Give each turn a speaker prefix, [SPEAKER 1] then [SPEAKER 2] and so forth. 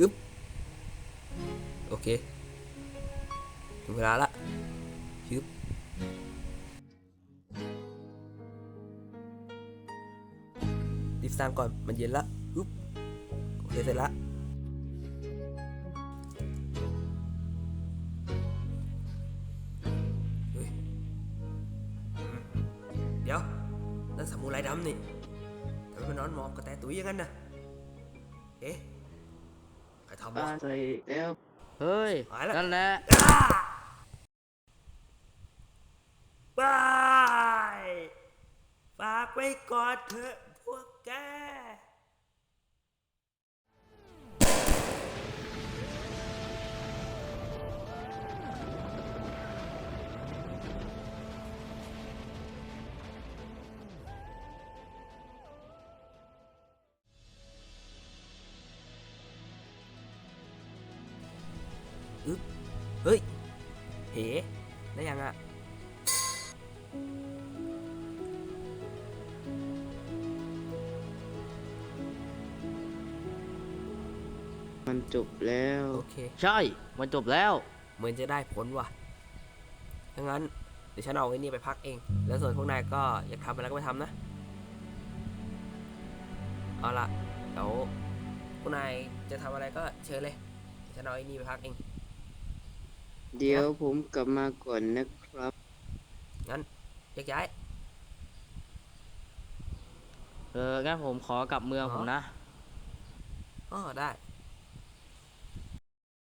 [SPEAKER 1] อึ๊บโอเคถึงเวลาละยึบรีบสร้างก่อนมันเย็นละอึ๊บโอเคเสร็จละเฮ้ยอืมเดี๋ยวนั่นสมุไรดำนี่ทำไมมันนอนหมอบกระแตตุ้ยอย่างนั้นน่ะเอ๊ะใครทำวะ
[SPEAKER 2] ใส่แล้ว
[SPEAKER 3] เฮ้ย
[SPEAKER 1] หายละ
[SPEAKER 3] นั่นแหละ
[SPEAKER 1] บายฝากไว้ก่อนเถอะพวกแก อึ๊บเฮ้ยเหได้ยังอะ
[SPEAKER 2] มันจบแล้ว
[SPEAKER 1] โอเค
[SPEAKER 3] ใช่ มันจบแล้ว
[SPEAKER 1] เหมือนจะได้ผลว่ะถ้างั้นเดี๋ยวฉันเอาไอ้นี่ไปพักเอง แล้วส่วนพวกนายก็อยากทำอะไรก็ไปทำนะ เอาละเดี๋ยวพวกนายจะทำอะไรก็เชิญเลย ฉันเอาไอ้นี่ไปพักเอง
[SPEAKER 2] เดี๋ยวผมกลับมาก่อนนะครับ
[SPEAKER 1] งั้นแยกย้าย
[SPEAKER 3] เอองั้นผมขอกลับเมือง
[SPEAKER 1] อ๋อ
[SPEAKER 3] ผมนะ
[SPEAKER 1] อ๋อได้